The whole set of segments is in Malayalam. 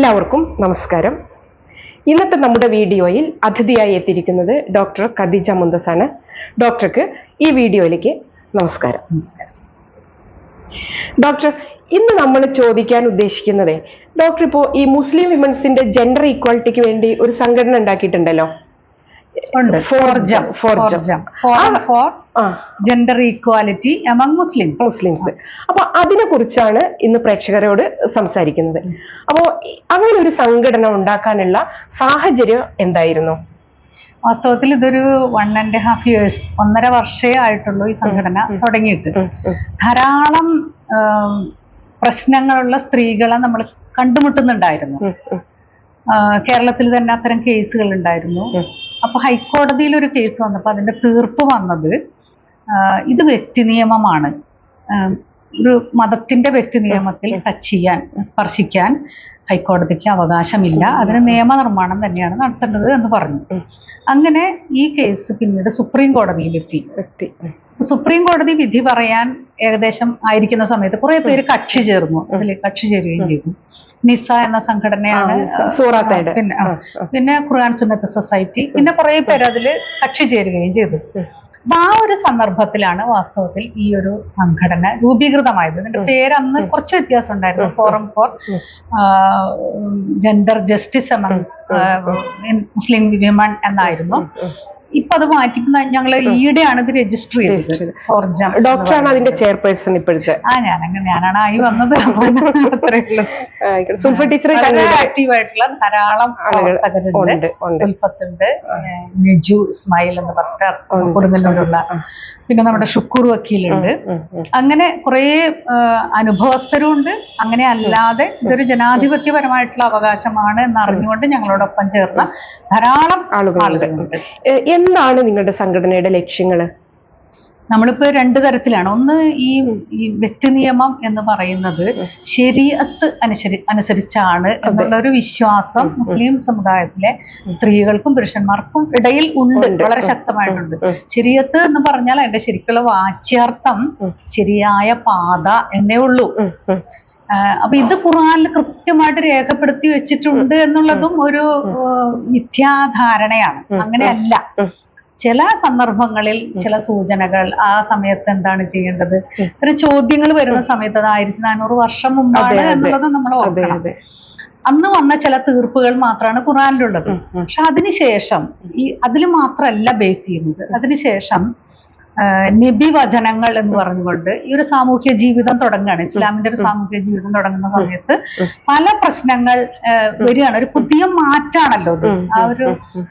എല്ലാവർക്കും നമസ്കാരം. ഇന്നത്തെ നമ്മുടെ വീഡിയോയിൽ അതിഥിയായി എത്തിയിരിക്കുന്നത് ഡോക്ടർ ഖദീജ മുന്തസാണ്. ഡോക്ടർക്ക് ഈ വീഡിയോയിലേക്ക് നമസ്കാരം. നമസ്കാരം. ഡോക്ടർ ഇന്ന് നമ്മൾ ചോദിക്കാൻ ഉദ്ദേശിക്കുന്നത് ഡോക്ടർ ഇപ്പോൾ ഈ മുസ്ലിം വിമൻസിന്റെ ജെൻഡർ ഈക്വാലിറ്റിക്ക് വേണ്ടി ഒരു സംഘടന ഉണ്ടാക്കിയിട്ടുണ്ടല്ലോ. ഉണ്ട് forum forum for gender equality among Muslims Muslims അപ്പൊ അതിനെ കുറിച്ചാണ് ഇന്ന് പ്രേക്ഷകരോട് സംസാരിക്കുന്നത്. അപ്പോ അങ്ങനെ ഒരു സംഘടന ഉണ്ടാക്കാനുള്ള സാഹചര്യം എന്തായിരുന്നു? വാസ്തവത്തിൽ ഇതൊരു വൺ ആൻഡ് ഹാഫ് ഇയേഴ്സ് ഒന്നര വർഷേ ആയിട്ടുള്ളൂ ഈ സംഘടന തുടങ്ങിയിട്ട്. ധാരാളം പ്രശ്നങ്ങളുള്ള സ്ത്രീകളെ നമ്മൾ കണ്ടുമുട്ടുന്നുണ്ടായിരുന്നു. കേരളത്തിൽ തന്നെ അത്തരം കേസുകൾ ഉണ്ടായിരുന്നു. ഉം. അപ്പൊ ഹൈക്കോടതിയിൽ ഒരു കേസ് വന്നപ്പോൾ അതിന്റെ തീർപ്പ് വന്നത് ഇത് വ്യക്തി നിയമമാണ്. ഒരു മതത്തിന്റെ വ്യക്തി നിയമത്തിൽ ടച്ച് ചെയ്യാൻ സ്പർശിക്കാൻ ഹൈക്കോടതിക്ക് അവകാശമില്ല. അതിന് നിയമനിർമ്മാണം തന്നെയാണ് നടത്തേണ്ടത് എന്ന് പറഞ്ഞു. അങ്ങനെ ഈ കേസ് പിന്നീട് സുപ്രീം കോടതിയിലെത്തി എത്തി. സുപ്രീം കോടതി വിധി പറയാൻ ഏകദേശം ആയിരിക്കുന്ന സമയത്ത് കുറെ പേര് കക്ഷി ചേർന്നു. അതിൽ കക്ഷി ചേരുകയും ചെയ്തു. നിസ എന്ന സംഘടനയാണ് ആ, സൂറാത്തയുടെ. പിന്നെ. പിന്നെ ഖുർആൻ സുന്നത്ത് സൊസൈറ്റി. പിന്നെ കുറെ പേര് അതിൽ കക്ഷി ചേരുകയും ചെയ്തു. അപ്പൊ ആ ഒരു സന്ദർഭത്തിലാണ് വാസ്തവത്തിൽ ഈ ഒരു സംഘടന രൂപീകൃതമായത്. ഇതിന്റെ പേര് അന്ന് കുറച്ച് വ്യത്യാസം ഉണ്ടായിരുന്നു ഫോറം ഫോർ ജെൻഡർ ജസ്റ്റിസ് എന്ന മുസ്ലിം വിമൺ എന്നായിരുന്നു. ഇപ്പൊ അത് മാറ്റി ഞങ്ങൾ ഈയിടെയാണ് ഇത് രജിസ്റ്റർ ചെയ്തത്. Register ഡോക്ടറാണ് അതിന്റെ ചെയർപേഴ്സൺ ഇപ്പോഴത്തെ. ആ ഞാനങ്ങനെ ഞാനാണ് ആയി വന്നത്. സുൽഫ ടീച്ചർ ആക്റ്റീവ് ആയിട്ടുള്ള ധാരാളം പ്രവർത്തകരുണ്ട്. സുൽഫത്തുണ്ട്. നെജു ഇസ്മായിൽ എന്ന് പറഞ്ഞ. കൊടുങ്ങല്ലൂരുള്ള പിന്നെ നമ്മുടെ ഷുക്കൂർ വക്കീലുണ്ട്. അങ്ങനെ കുറേ അനുഭവസ്ഥരുണ്ട്. അനുഭവസ്ഥരും ഉണ്ട് അങ്ങനെ അല്ലാതെ ഇതൊരു ജനാധിപത്യപരമായിട്ടുള്ള അവകാശമാണ് എന്ന് അറിഞ്ഞുകൊണ്ട് ഞങ്ങളോടൊപ്പം ചേർന്ന ധാരാളം ആളുകളുണ്ട്. എന്താണ് നിങ്ങളുടെ സംഘടനയുടെ ലക്ഷ്യങ്ങൾ നമ്മളിപ്പോ രണ്ട് തരത്തിലാണ്. ഒന്ന് ഈ ഈ വ്യക്തി നിയമം എന്ന് പറയുന്നത് ശരീഅത്ത് അനുസരി അനുസരിച്ചാണ് എന്നുള്ള ഒരു വിശ്വാസം മുസ്ലിം സമുദായത്തിലെ സ്ത്രീകൾക്കും പുരുഷന്മാർക്കും ഇടയിൽ ഉണ്ട്. വളരെ ശക്തമായിട്ടുണ്ട്. ശരിയത്ത് എന്ന് പറഞ്ഞാൽ അതിന്റെ ശരിക്കുള്ള വാച്യാർത്ഥം ശരിയായ പാത എന്നേ ഉള്ളൂ. അപ്പൊ ഇത് ഖുറാനിൽ കൃത്യമായിട്ട് രേഖപ്പെടുത്തി വെച്ചിട്ടുണ്ട് എന്നുള്ളതും ഒരു മിഥ്യാധാരണയാണ്. അങ്ങനെയല്ല. ചില സന്ദർഭങ്ങളിൽ ചില സൂചനകൾ ആ സമയത്ത് എന്താണ് ചെയ്യേണ്ടത്. ഒരു ചോദ്യങ്ങൾ വരുന്ന സമയത്ത് അത് ആയിരത്തി നാനൂറ് വർഷം മുമ്പാണ്. എന്നുള്ളത് നമ്മൾ ഓർക്കണം. അന്ന് വന്ന ചില തീർപ്പുകൾ മാത്രമാണ് ഖുറാനിലുള്ളത്. പക്ഷെ അതിനുശേഷം ഈ അതിൽ മാത്രമല്ല ബേസ് ചെയ്യുന്നത്. അതിനുശേഷം നബി വചനങ്ങൾ എന്ന് പറഞ്ഞുകൊണ്ട് ഈ ഒരു സാമൂഹ്യ ജീവിതം തുടങ്ങുകയാണ് ഇസ്ലാമിന്റെ ഒരു സാമൂഹ്യ ജീവിതം തുടങ്ങുന്ന സമയത്ത് പല പ്രശ്നങ്ങൾ വരികയാണ് ഒരു പുതിയ മാറ്റാണല്ലോ അത് ആ ഒരു.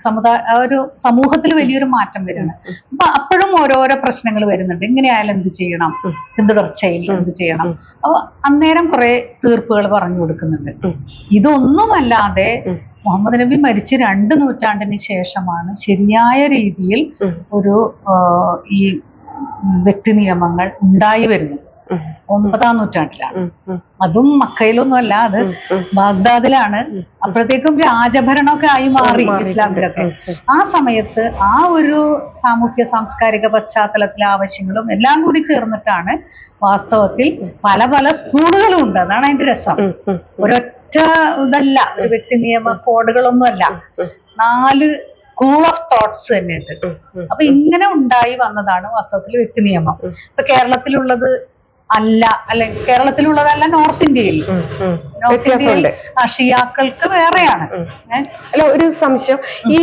സമുദായ ആ ഒരു സമൂഹത്തിൽ വലിയൊരു മാറ്റം വരികയാണ് അപ്പൊ അപ്പോഴും ഓരോരോ പ്രശ്നങ്ങൾ വരുന്നുണ്ട് ഇങ്ങനെയായാലും എന്ത് ചെയ്യണം. പിന്തുടർച്ചയിൽ എന്ത് ചെയ്യണം. അപ്പൊ അന്നേരം കുറെ തീർപ്പുകൾ പറഞ്ഞു കൊടുക്കുന്നുണ്ട്. ഇതൊന്നുമല്ലാതെ. മുഹമ്മദ് നബി മരിച്ച് രണ്ട് നൂറ്റാണ്ടിന് ശേഷമാണ് ശരിയായ രീതിയിൽ ഒരു ഈ വ്യക്തി നിയമങ്ങൾ ഉണ്ടായി വരുന്നത്. ഒമ്പതാം നൂറ്റാണ്ടിലാണ്. അതും മക്കയിലൊന്നുമല്ല അത്. ബാഗ്ദാദിലാണ്. അപ്പോഴത്തേക്കും രാജഭരണമൊക്കെ ആയി മാറി. ഇസ്ലാമിലൊക്കെ. ആ സമയത്ത് ആ ഒരു സാമൂഹ്യ സാംസ്കാരിക പശ്ചാത്തലത്തിലെ ആവശ്യങ്ങളും എല്ലാം കൂടി ചേർന്നിട്ടാണ് വാസ്തവത്തിൽ പല പല സ്കൂളുകളും ഉണ്ട്. അതാണ് അതിന്റെ രസം. ഉം, ഉം, ഒരൊറ്റ ഇതല്ല ഒരു വ്യക്തി നിയമ കോഡുകളൊന്നുമല്ല. നാല് സ്കൂൾ ഓഫ് തോട്ട്സ് തന്നെയുണ്ട്. അപ്പൊ ഇങ്ങനെ ഉണ്ടായി വന്നതാണ് വാസ്തവത്തിൽ വ്യക്തി നിയമം. ഇപ്പൊ കേരളത്തിലുള്ളത് അല്ല അല്ലെ കേരളത്തിലുള്ളതല്ല നോർത്ത് ഇന്ത്യയിൽ. നോർത്ത് ഇന്ത്യയിൽ ഷിയാക്കൾക്ക് വേറെയാണ്? അല്ല ഒരു സംശയം. ഈ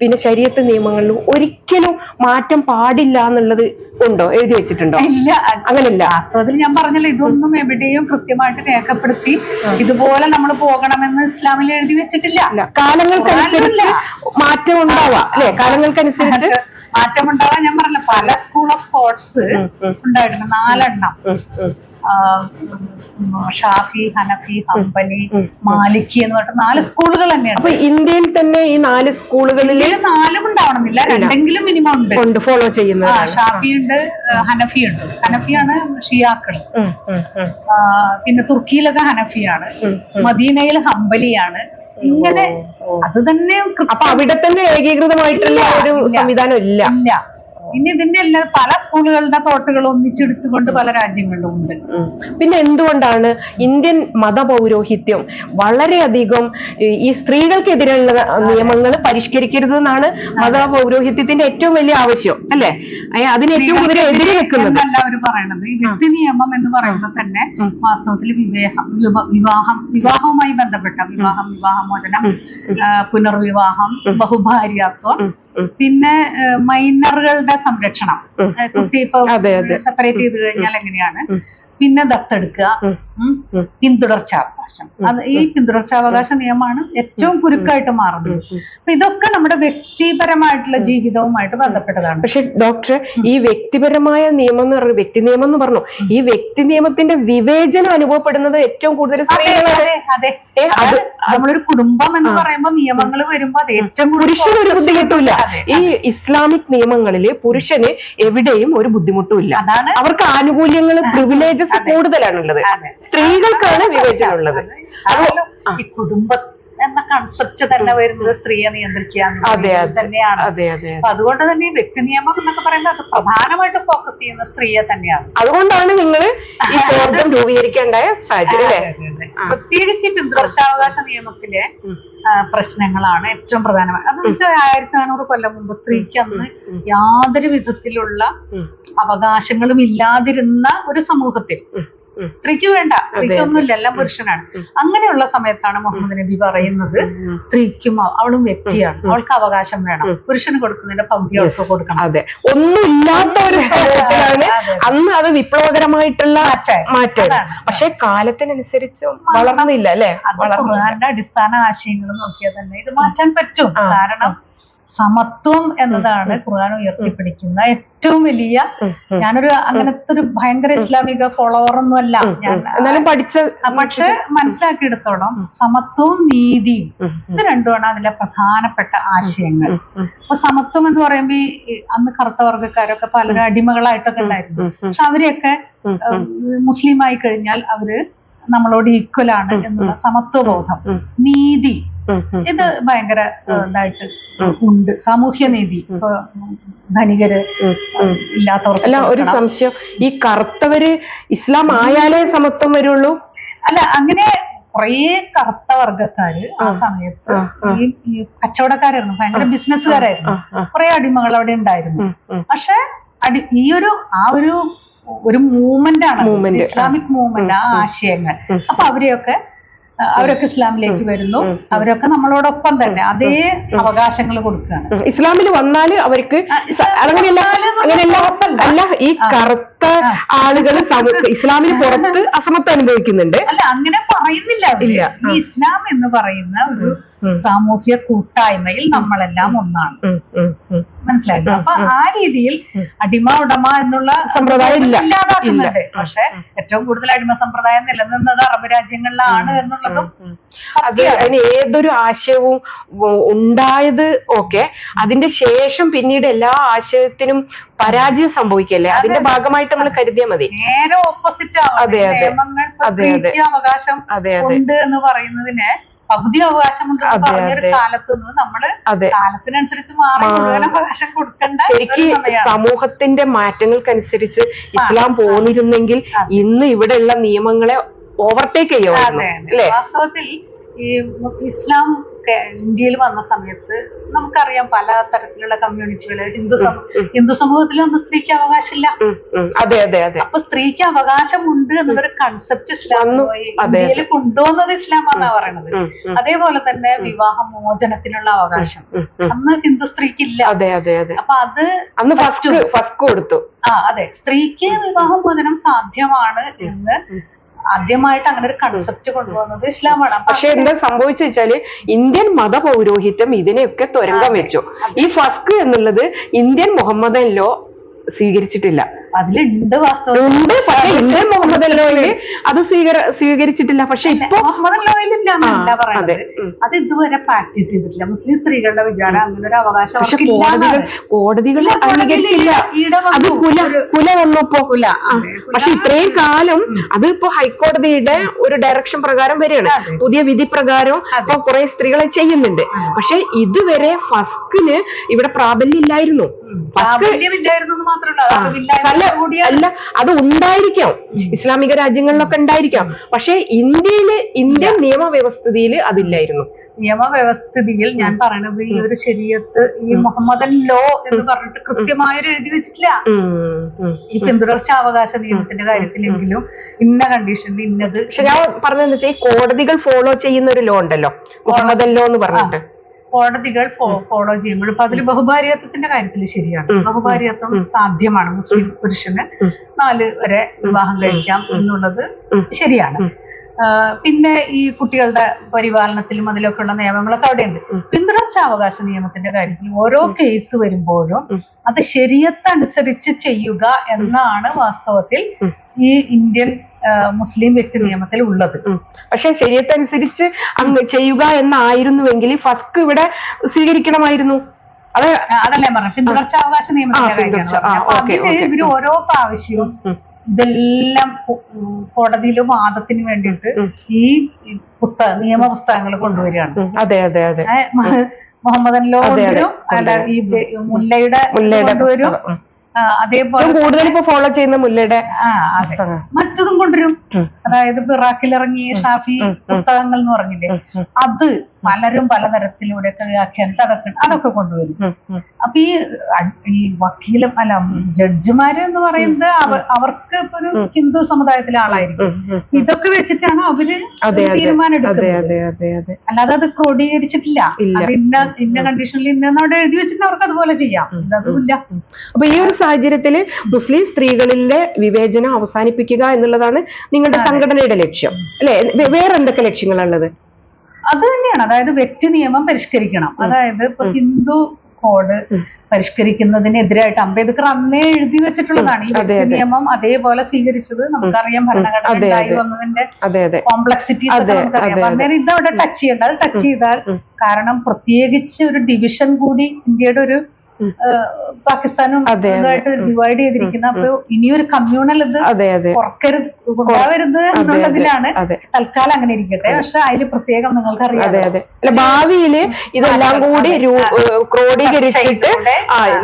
പിന്നെ ശരീരത്തെ നിയമങ്ങളിൽ ഒരിക്കലും മാറ്റം പാടില്ല എന്നുള്ളത് ഉണ്ടോ? എഴുതി വെച്ചിട്ടുണ്ടോ? ഇല്ല. അങ്ങനെയില്ല. വാസ്തവത്തിൽ ഞാൻ പറഞ്ഞല്ലോ ഇതൊന്നും എവിടെയും കൃത്യമായിട്ട് രേഖപ്പെടുത്തി ഇതുപോലെ നമ്മൾ പോകണമെന്ന് ഇസ്ലാമിൽ എഴുതി വെച്ചിട്ടില്ല. കാലങ്ങൾക്കനുസരിച്ച് മാറ്റം ഉണ്ടാവാം. അല്ലെ? കാലങ്ങൾക്കനുസരിച്ച് മാറ്റമുണ്ടാവാൻ ഞാൻ പറഞ്ഞ പല സ്കൂൾ ഓഫ് തോട്ട്സ് ഉം, ഉം, ഉണ്ടായിട്ടുണ്ട്. നാലെണ്ണം. ഷാഫി ഹനഫി ഹംബലി. മാലിക്കി എന്ന് പറഞ്ഞിട്ട് നാല് സ്കൂളുകൾ തന്നെയാണ്. അപ്പൊ ഇന്ത്യയിൽ തന്നെ ഈ നാല് സ്കൂളുകളിൽ നാലും ഉണ്ടാവണമെന്നില്ല. രണ്ടെങ്കിലും മിനിമം ഉണ്ട്. ഫോളോ ചെയ്യുന്നത് ഷാഫി ഉണ്ട് ഹനഫി ഉണ്ട് ഹനഫിയാണ് ഷിയാക്കൾ. പിന്നെ തുർക്കിയിലൊക്കെ ഹനഫിയാണ്. മദീനയിൽ ഹംബലിയാണ്. ഇങ്ങനെ. അത് തന്നെ അപ്പൊ അവിടെ തന്നെ ഏകീകൃതമായിട്ടുള്ള ഒരു. സംവിധാനം ഇല്ല. ഇല്ല. ഇനി ഇതിന്റെ എല്ലാ പല സ്കൂളുകളുടെ തോട്ടുകൾ ഒന്നിച്ചെടുത്തുകൊണ്ട് പല രാജ്യങ്ങളിലും ഉണ്ട്. പിന്നെ എന്തുകൊണ്ടാണ് ഇന്ത്യൻ മതപൗരോഹിത്യം വളരെയധികം ഈ- സ്ത്രീകൾക്കെതിരെയുള്ള നിയമങ്ങൾ പരിഷ്കരിക്കരുത് എന്നാണ് മതപൗരോഹിത്യത്തിന്റെ ഏറ്റവും വലിയ ആവശ്യം അല്ലെ? അതിന് ഏറ്റവും കൂടുതൽ എതിരെ വെക്കുന്നത് എന്നല്ല അവർ പറയണത്. ഈ വ്യക്തി നിയമം എന്ന് പറയുമ്പോൾ തന്നെ വാസ്തവത്തിൽ വാസ്തവത്തിൽ വിവേഹം വിവാഹം വിവാഹവുമായി ബന്ധപ്പെട്ട വിവാഹം വിവാഹമോചനം പുനർവിവാഹം ബഹുഭാര്യത്വം. പിന്നെ മൈനറുകളുടെ സംരക്ഷണം. കുട്ടി ഇപ്പൊ. സെപ്പറേറ്റ് ചെയ്ത് കഴിഞ്ഞാൽ എങ്ങനെയാണ്. പിന്നെ ദത്തെടുക്കുക. പിന്തുടർച്ചാവകാശം. അത് ഈ പിന്തുടർച്ചാവകാശ നിയമമാണ് ഏറ്റവും കുരുക്കായിട്ട് മാറുന്നത്. അപ്പൊ ഇതൊക്കെ നമ്മുടെ വ്യക്തിപരമായിട്ടുള്ള ജീവിതവുമായിട്ട് ബന്ധപ്പെട്ടതാണ്. പക്ഷെ ഡോക്ടർ ഈ വ്യക്തിപരമായ നിയമം എന്ന് പറഞ്ഞു വ്യക്തി നിയമം എന്ന് പറഞ്ഞു ഈ വ്യക്തി നിയമത്തിന്റെ വിവേചനം അനുഭവപ്പെടുന്നത് ഏറ്റവും കൂടുതൽ അതെ നമ്മളൊരു കുടുംബം എന്ന് പറയുമ്പോൾ നിയമങ്ങൾ വരുമ്പോ അത് ഏറ്റവും പുരുഷന് ഒരു ബുദ്ധിമുട്ടില്ല ഈ ഇസ്ലാമിക് നിയമങ്ങളിൽ പുരുഷന് എവിടെയും ഒരു ബുദ്ധിമുട്ടും ഇല്ല അതാണ് അവർക്ക് ആനുകൂല്യങ്ങൾ പ്രിവിലേജസ് കൂടുതലാണുള്ളത്. അതെ. സ്ത്രീകൾക്കാണ് വിവേചനം ഉള്ളത്. കുടുംബം എന്ന കൺസെപ്റ്റ് തന്നെ വരുന്നത് സ്ത്രീയെ നിയന്ത്രിക്കുക തന്നെയാണ്. അപ്പൊ അതുകൊണ്ട് തന്നെ ഈ വ്യക്തി നിയമം എന്നൊക്കെ പറയുമ്പോൾ അത് പ്രധാനമായിട്ട് ഫോക്കസ് ചെയ്യുന്ന സ്ത്രീയെ തന്നെയാണ്. അതുകൊണ്ടാണ് നിങ്ങൾ ഈ രൂപീകരിക്കേണ്ടായ സാഹചര്യം. പ്രത്യേകിച്ച് പിന്തുടർച്ചാവകാശ നിയമത്തിലെ പ്രശ്നങ്ങളാണ് ഏറ്റവും പ്രധാനമായി അതെന്ന് വെച്ചാൽ ആയിരത്തി നാനൂറ് കൊല്ലം മുമ്പ് സ്ത്രീക്ക് അന്ന്. യാതൊരു വിധത്തിലുള്ള അവകാശങ്ങളും ഇല്ലാതിരുന്ന ഒരു സമൂഹത്തിൽ. സ്ത്രീക്ക് വേണ്ട. സ്ത്രീക്കൊന്നുമില്ല എല്ലാം പുരുഷനാണ്. അങ്ങനെയുള്ള സമയത്താണ് മുഹമ്മദ് നബി പറയുന്നത് സ്ത്രീക്കും അവ- അവളും വ്യക്തിയാണ്. അവൾക്ക് അവകാശം വേണം. പുരുഷന് കൊടുക്കുന്നതിന്റെ പകുതി അവൾക്ക് കൊടുക്കണം. അതെ. ഒന്നുമില്ലാത്ത ഒരു അന്ന് അത് വിപ്ലവകരമായിട്ടുള്ള മാറ്റം. പക്ഷെ കാലത്തിനനുസരിച്ച് വളർന്നില്ല അല്ലെ? ഖുർആന്റെ അടിസ്ഥാന ആശയങ്ങൾ നോക്കിയാൽ തന്നെ ഇത് മാറ്റാൻ പറ്റും. കാരണം സമത്വം എന്നതാണ് ഖുർആൻ ഉയർത്തിപ്പിടിക്കുന്ന ഏറ്റവും വലിയ. ഞാനൊരു അങ്ങനത്തെ ഒരു ഭയങ്കര ഇസ്ലാമിക ഫോളോവർ ഒന്നും അല്ല ഞാൻ എന്നാലും പഠിച്ച പക്ഷെ മനസ്സിലാക്കിയെടുത്തോളം സമത്വവും നീതിയും ഇത് രണ്ടുമാണ് അതിലെ പ്രധാനപ്പെട്ട ആശയങ്ങൾ. അപ്പൊ സമത്വം എന്ന് പറയുമ്പോ ഈ അന്ന് കറുത്ത വർഗക്കാരൊക്കെ പലരും അടിമകളായിട്ടൊക്കെ ഉണ്ടായിരുന്നു. പക്ഷെ അവരെയൊക്കെ. മുസ്ലിം ആയി കഴിഞ്ഞാൽ അവർ നമ്മളോട് ഈക്വൽ ആണ് എന്നുള്ള സമത്വബോധം. നീതി. ഇത് ഭയങ്കര ഇതായിട്ട് ഉണ്ട് സാമൂഹ്യ നീതി ധനികര്. ഇല്ലാത്തവർക്ക് അല്ല ഒരു സംശയം ഈ കറുത്തവര് ഇസ്ലാം ആയാലേ സമത്വം വരുള്ളൂ അല്ല അങ്ങനെ കുറേ കറുത്ത വർഗക്കാര് ആ. സമയത്ത്. ഈ കച്ചവടക്കാരായിരുന്നു ഭയങ്കര ബിസിനസ്സുകാരായിരുന്നു. കുറെ അടിമകൾ അവിടെ ഉണ്ടായിരുന്നു. പക്ഷെ അടി ഈ ഒരു ആ ഒരു ഒരു മൂവ്മെന്റ് ആണ്. ഇസ്ലാമിക് മൂവ്മെന്റ് ആ. ആശയങ്ങൾ. അപ്പൊ അവരെയൊക്കെ അവരൊക്കെ ഇസ്ലാമിലേക്ക് വരുന്നു. അവരൊക്കെ നമ്മളോടൊപ്പം തന്നെ. അതേ അവകാശങ്ങൾ കൊടുക്കുകയാണ്. ഇസ്ലാമിൽ വന്നാൽ അവർക്ക് അങ്ങനെയല്ല അങ്ങനെയല്ല. അല്ല. ഈ. കറുത്ത ആളുകൾ ഇസ്ലാമിന് പുറത്ത് അസമത്വം അനുഭവിക്കുന്നുണ്ട്. അല്ല അങ്ങനെ പറയുന്നില്ല ഇസ്ലാം എന്ന് പറയുന്ന ഒരു. സാമൂഹ്യ കൂട്ടായ്മയിൽ നമ്മളെല്ലാം ഒന്നാണ്. മനസ്സിലായില്ല? അപ്പൊ ആ രീതിയിൽ അടിമ ഉടമ എന്നുള്ള സമ്പ്രദായം ഇല്ല. ഇല്ലാതാക്കുന്നുണ്ട്. പക്ഷെ ഏറ്റവും കൂടുതൽ അടിമ സമ്പ്രദായം നിലനിന്നത് അറബ് രാജ്യങ്ങളിലാണ് എന്നുള്ളതും. അത് അതിന് ഏതൊരു ആശയവും ഉണ്ടായത് ഓക്കെ അതിന്റെ ശേഷം പിന്നീട് എല്ലാ ആശയത്തിനും പരാജയം സംഭവിക്കല്ലേ? അതിന്റെ ഭാഗമായിട്ട് നമ്മൾ കരുതിയാൽ മതി. നേരെ ഓപ്പോസിറ്റ് അതെ, അതെ. നിയമങ്ങൾ അവകാശം അതെ അതെ. ഉണ്ട് എന്ന് പറയുന്നതിന് പകുതി അവകാശമുണ്ട് പറഞ്ഞൊരു കാലത്ത് നിന്ന് നമ്മൾ കാലത്തിനനുസരിച്ച് മാറി മുഴുവൻ അവകാശം കൊടുക്കേണ്ട ശരിക്ക്. സമൂഹത്തിന്റെ മാറ്റങ്ങൾക്കനുസരിച്ച് ഇസ്ലാം പോന്നിരുന്നെങ്കിൽ. ഇന്ന് ഇവിടെയുള്ള നിയമങ്ങളെ ഓവർടേക്ക് ചെയ്യുമായിരുന്നു വാസ്തവത്തിൽ ഈ ഇസ്ലാം ഇന്ത്യയിൽ വന്ന സമയത്ത് നമുക്കറിയാം പല തരത്തിലുള്ള കമ്മ്യൂണിറ്റികൾ ഹിന്ദു ഹിന്ദു സമൂഹത്തിൽ ഒന്നും സ്ത്രീക്ക് അവകാശമില്ല. അതെ അതെ അതെ. അപ്പൊ സ്ത്രീക്ക് അവകാശമുണ്ട് എന്നുള്ളൊരു കൺസെപ്റ്റ് ഇസ്ലാം. ഇന്ത്യയിൽ കൊണ്ടുവന്നത് ഇസ്ലാം എന്നാ പറയണത്. അതേപോലെ തന്നെ വിവാഹ മോചനത്തിനുള്ള അവകാശം. അന്ന് ഹിന്ദു സ്ത്രീക്ക് ഇല്ല അതെ അതെ അതെ. അപ്പൊ അത് അന്ന് ഫസ്റ്റ് ഫസ്റ്റ് കൊടുത്തു. ആ അതെ. സ്ത്രീക്ക് വിവാഹ മോചനം സാധ്യമാണ് എന്ന് ആദ്യമായിട്ട് അങ്ങനെ ഒരു കൺസെപ്റ്റ് കൊണ്ടുവന്നത് ഇസ്ലാമാണ്. പക്ഷെ എന്താ സംഭവിച്ചു വെച്ചാൽ ഇന്ത്യൻ മത പൗരോഹിത്യം ഇതിനെയൊക്കെ തുരങ്കം വെച്ചു. ഈ ഫസ്ക് എന്നുള്ളത് ഇന്ത്യൻ മുഹമ്മദൻ ലോ സ്വീകരിച്ചിട്ടില്ല. അതിലുണ്ട് പക്ഷെ ലോയിൽ അത് സ്വീകര സ്വീകരിച്ചിട്ടില്ല. പക്ഷെ ഇപ്പൊ മുഹമ്മദ് ലോയിലില്ല എന്നല്ല ആ, പറയുന്നത്. അത് ഇതുവരെ പ്രാക്ടീസ് ചെയ്തിട്ടില്ല. മുസ്ലിം സ്ത്രീകളുടെ വിചാരം അങ്ങനെ ഒരു അവകാശം പക്ഷെ കോടതികൾ കോടതികൾ അംഗീകരിച്ചില്ല. അത് കുല കുല വന്നപ്പോ കുല, പക്ഷെ ഇത്രയും കാലം അത് ഇപ്പൊ ഹൈക്കോടതിയുടെ ഒരു ഡയറക്ഷൻ പ്രകാരം വരികയാണ്. പുതിയ വിധി പ്രകാരം. ഇപ്പൊ കുറെ സ്ത്രീകളെ ചെയ്യുന്നുണ്ട്. പക്ഷെ ഇതുവരെ ഫസ്കിന് ഇവിടെ പ്രാബല്യം ഇല്ലായിരുന്നു. ഫസ്ക് മാത്രമല്ല അല്ല അല്ല അത് ഉണ്ടായിരിക്കാം. ഇസ്ലാമിക രാജ്യങ്ങളിലൊക്കെ ഉണ്ടായിരിക്കാം. പക്ഷെ ഇന്ത്യയിൽ ഇന്ത്യൻ നിയമവ്യവസ്ഥിതിയിൽ അതില്ലായിരുന്നു. നിയമവ്യവസ്ഥിതിയിൽ ഞാൻ പറയണത് ഈ ഒരു ശരീരത്ത് ഈ മുഹമ്മദൻ ലോ എന്ന് പറഞ്ഞിട്ട് കൃത്യമായൊരു എഴുതി വെച്ചിട്ടില്ല. ഈ പിന്തുടർച്ചാവകാശ നിയമത്തിന്റെ കാര്യത്തിലെങ്കിലും ഇന്ന കണ്ടീഷനിൽ ഇന്നത് പക്ഷെ ഞാൻ പറഞ്ഞതെന്ന് വെച്ചാൽ ഈ കോടതികൾ ഫോളോ ചെയ്യുന്ന ഒരു ലോ ഉണ്ടല്ലോ. മുഹമ്മദൻ ലോ എന്ന് പറഞ്ഞിട്ട്. കോടതികൾ ഫോളോ ചെയ്യുമ്പോൾ അപ്പൊ അതിൽ ബഹുഭാര്യത്വത്തിന്റെ കാര്യത്തിൽ ശരിയാണ്. ബഹുഭാര്യത്വം സാധ്യമാണ് മുസ്ലിം പുരുഷന്. നാല് വരെ വിവാഹം കഴിക്കാം എന്നുള്ളത് ശരിയാണ്. പിന്നെ ഈ കുട്ടികളുടെ പരിപാലനത്തിലും അതിലൊക്കെ ഉള്ള നിയമങ്ങളൊക്കെ അവിടെയുണ്ട്. പിന്തുടർച്ചാവകാശ നിയമത്തിന്റെ കാര്യത്തിൽ ഓരോ കേസ് വരുമ്പോഴും. അത് ശരിയത്തനുസരിച്ച് ചെയ്യുക എന്നാണ് വാസ്തവത്തിൽ. ഈ ഇന്ത്യൻ മുസ്ലിം വ്യക്തി നിയമത്തിൽ ഉള്ളത്. പക്ഷെ ശരീരത്തനുസരിച്ച് അങ്ങ് ചെയ്യുക എന്നായിരുന്നുവെങ്കിൽ ഫസ്ക് ഇവിടെ സ്വീകരിക്കണമായിരുന്നു. അത് അതല്ലേ ഞാൻ പറഞ്ഞു പിന്തുടർച്ചാവകാശ നിയമത്തിന്റെ ഇവർ ഓരോ പ്രാവശ്യവും ഇതെല്ലാം കോടതിയിലും വാദത്തിന് വേണ്ടിയിട്ട് ഈ പുസ്തക നിയമ പുസ്തകങ്ങൾ കൊണ്ടുവരികയാണ്. അതെ അതെ അതെ. Muhammadan law. കൊണ്ടുവരും. അല്ല ഈ മുല്ലയുടെ മുല്ലയുടെ കൊണ്ടുവരും. അതേപോലെ കൂടുതൽ ഇപ്പൊ ഫോളോ ചെയ്യുന്ന മുല്ലയുടെ മറ്റതും കൊണ്ടുവരും. അതായത് ഇപ്പൊ ഇറാഖിലിറങ്ങിയ ഷാഫി ഉം, ഉം. പുസ്തകങ്ങൾ എന്ന് പറഞ്ഞില്ലേ? അത് പലരും പലതരത്തിലൂടെയൊക്കെ വ്യാഖ്യാനിച്ച് അതൊക്കെ അതൊക്കെ കൊണ്ടുവരും. അപ്പൊ ഈ ഈ വക്കീലും അല്ല ജഡ്ജിമാര് എന്ന് പറയുന്നത് അവ- അവർക്ക് ഇപ്പൊ ഒരു. ഹിന്ദു സമുദായത്തിലെ ആളായിരിക്കും. ഇതൊക്കെ വെച്ചിട്ടാണ് അവർ തീരുമാനം എടുക്കുന്നത്? അല്ലാതെ അത് ക്രോഡീകരിച്ചിട്ടില്ല. ഇന്ന ഇന്ന കണ്ടീഷനിൽ ഇന്ന അവിടെ എഴുതി വെച്ചിട്ട് അവർക്ക് അതുപോലെ ചെയ്യാം. ഇതതുമില്ല അപ്പൊ ഈ ഒരു സാഹചര്യത്തിൽ മുസ്ലിം സ്ത്രീകളിലെ വിവേചനം അവസാനിപ്പിക്കുക എന്നുള്ളതാണ് നിങ്ങളുടെ സംഘടനയുടെ ലക്ഷ്യം. അല്ലെ? വേറെ എന്തൊക്കെ ലക്ഷ്യങ്ങളുള്ളത് അത് തന്നെയാണ്. അതായത് വ്യക്തി നിയമം പരിഷ്കരിക്കണം. അതായത് ഇപ്പൊ ഹിന്ദു കോഡ്. പരിഷ്കരിക്കുന്നതിനെതിരായിട്ട് അംബേദ്കർ അന്നേ എഴുതി വെച്ചിട്ടുള്ളതാണ്. ഈ വ്യക്തി. നിയമം അതേപോലെ സ്വീകരിച്ചത് നമുക്കറിയാം. ഭരണഘടന ഉണ്ടായി. വന്നതിന്റെ കോംപ്ലക്സിറ്റി നമുക്കറിയാം. അന്നേരം ഇതവിടെ ടച്ച് ചെയ്യേണ്ട. അത് ടച്ച് ചെയ്താൽ കാരണം പ്രത്യേകിച്ച് ഒരു ഡിവിഷൻ കൂടി ഇന്ത്യയുടെ ഒരു പാകിസ്ഥാനും. ഡിവൈഡ് ചെയ്തിരിക്കുന്ന അപ്പൊ ഇനിയൊരു കമ്മ്യൂണൽ ഇത് കുറക്കരുത് ഉണ്ടാവരുത് അതെ, എന്നുള്ളതിലാണ് തൽക്കാലം അങ്ങനെ ഇരിക്കട്ടെ. പക്ഷെ അതിൽ പ്രത്യേകം നിങ്ങൾക്ക് അറിയാം ഭാവിയിൽ ഇതെല്ലാം കൂടി ക്രോഡീകരിച്ചിട്ട്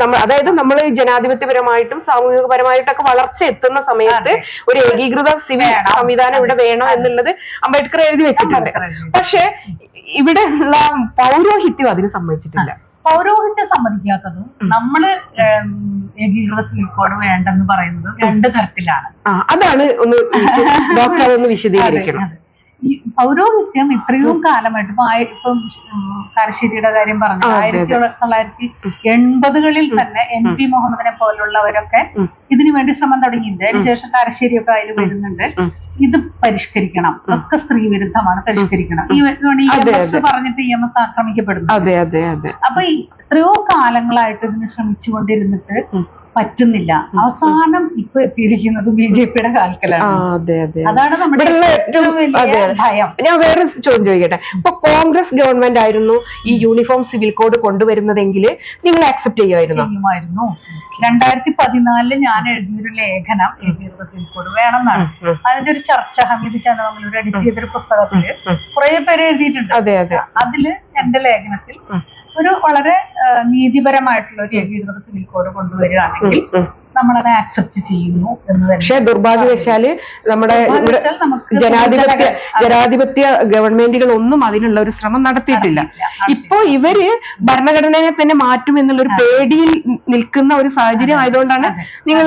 നമ്മൾ അതായത് നമ്മൾ ജനാധിപത്യപരമായിട്ടും സാമൂഹികപരമായിട്ടൊക്കെ വളർച്ച എത്തുന്ന സമയത്ത് ഒരു ഏകീകൃത സിവിൽ സംവിധാനം ഇവിടെ വേണം എന്നുള്ളത് അംബേദ്കർ എഴുതി വെച്ചിട്ടുണ്ട്. പക്ഷെ ഇവിടെ ഉള്ള പൗരോഹിത്യം അതിന് സമ്മതിച്ചിട്ടില്ല. പൗരോഹിത്യം സമ്മതിക്കാത്തതും നമ്മൾ ഏകീകൃത കോഡ് വേണ്ടെന്ന് പറയുന്നത് രണ്ട് തരത്തിലാണ്. അതാണ് ഒന്ന് ഡോക്ടർ അതൊന്ന് വിശദീകരിക്കണം. ഈ പൗരോഹിത്യം ഇത്രയും കാലമായിട്ട് ഇപ്പൊ ആയി- ഇപ്പം കാരശ്ശേരിയുടെ കാര്യം പറഞ്ഞു ആയിരത്തി തൊള്ളായിരത്തി എൺപതുകളിൽ തന്നെ എൻ പി മുഹമ്മദിനെ പോലുള്ളവരൊക്കെ. ഇതിനു വേണ്ടി ശ്രമം തുടങ്ങിയിട്ടുണ്ട്. അതിനുശേഷം കാരശ്ശേരിയൊക്കെ അതിൽ വരുന്നുണ്ട്. ഇത് പരിഷ്കരിക്കണം. ഒക്കെ സ്ത്രീ വിരുദ്ധമാണ് പരിഷ്കരിക്കണം. ഈ എം പറഞ്ഞിട്ട് ഇ എം എസ് ആക്രമിക്കപ്പെടുന്നു അപ്പൊ എത്രയോ കാലങ്ങളായിട്ട് ഇതിന് ശ്രമിച്ചുകൊണ്ടിരുന്നിട്ട്. പറ്റുന്നില്ല. അവസാനം ഇപ്പൊ എത്തിയിരിക്കുന്നത് ബി ജെ പിയുടെ കാൽക്കലാണ്. അതെ അതെ. അതാണ് നമ്മുടെ ഏറ്റവും വലിയ ഭയം. ഞാൻ വേറെ ചോദ്യം ചോദിക്കട്ടെ? ഇപ്പൊ കോൺഗ്രസ് ഗവൺമെന്റ് ആയിരുന്നു ഈ യൂണിഫോം സിവിൽ കോഡ് കൊണ്ടുവരുന്നതെങ്കിൽ നിങ്ങൾ ആക്സെപ്റ്റ് ചെയ്യുമായിരുന്നു? ചെയ്യുമായിരുന്നു. രണ്ടായിരത്തി പതിനാലിൽ ഞാൻ എഴുതിയൊരു ലേഖനം സിവിൽ കോഡ് വേണമെന്നാണ്. അതിന്റെ ഒരു ചർച്ച ഹമീദ് ചന്ദ്രമംഗലൂർ എഡിറ്റ് ചെയ്തൊരു പുസ്തകത്തിൽ കുറെ പേര് എഴുതിയിട്ടുണ്ട്. അതെ അതെ. അതിൽ എന്റെ ലേഖനത്തിൽ. ഒരു വളരെ നീതിപരമായിട്ടുള്ള ഒരു ഏകീകൃത സിവിൽ കോഡ് കൊണ്ടുവരികയാണെങ്കിൽ. നമ്മളത് ആക്സെപ്റ്റ് ചെയ്യുന്നു എന്ന് പക്ഷെ ദുർഭാഗ്യവശാൽ നമ്മുടെ ജനാധിപത്യ ജനാധിപത്യ ഗവൺമെന്റുകൾ ഒന്നും അതിനുള്ള ഒരു ശ്രമം നടത്തിയിട്ടില്ല. ഇപ്പോ ഇവർ ഭരണഘടനയെ തന്നെ മാറ്റും എന്നുള്ളൊരു പേടിയിൽ നിൽക്കുന്ന ഒരു സാഹചര്യം ആയതുകൊണ്ടാണ് നിങ്ങൾ